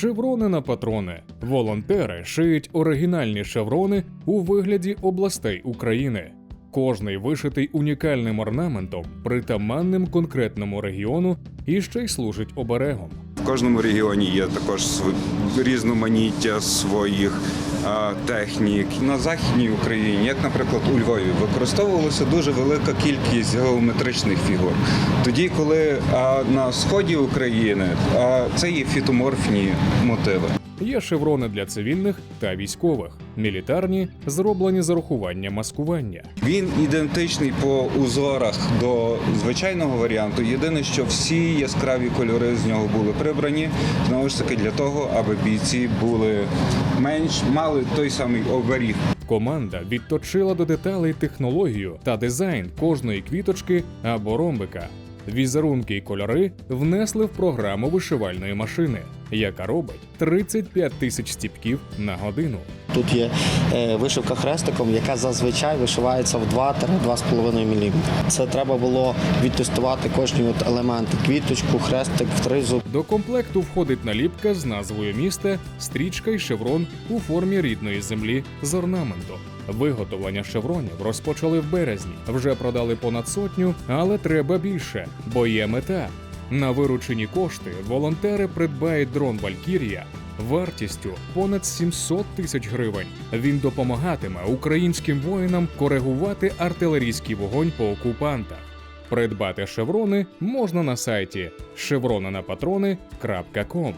Шеврони на патрони. Волонтери шиють оригінальні шеврони у вигляді областей України. Кожний вишитий унікальним орнаментом, притаманним конкретному регіону і ще й служить оберегом. Кожному регіоні є також різноманіття своїх технік. На західній Україні, як, наприклад, у Львові, використовувалася дуже велика кількість геометричних фігур. Тоді, коли на сході України це є фітоморфні мотиви. Є шеврони для цивільних та військових, мілітарні, зроблені з урахуванням маскування. Він ідентичний по узорах до звичайного варіанту. Єдине, що всі яскраві кольори з нього були прибрані знову ж таки для того, аби бійці були менш мали той самий оберіг. Команда відточила до деталей технологію та дизайн кожної квіточки або ромбика. Візерунки й кольори внесли в програму вишивальної машини, яка робить 35 тисяч стіпків на годину. Тут є е, вишивка хрестиком, яка зазвичай вишивається в 2-2,5 мм. Це треба було відтестувати кожні от елементи: квіточку, хрестик, втризуб. До комплекту входить наліпка з назвою міста, стрічка й шеврон у формі рідної землі з орнаментом. Виготовлення шевронів розпочали в березні. Вже продали понад сотню, але треба більше, бо є мета. На виручені кошти волонтери придбають дрон Валькірія вартістю понад 700 тисяч гривень. Він допомагатиме українським воїнам коригувати артилерійський вогонь по окупантах. Придбати шеврони можна на сайті chevronenapаtroни.com.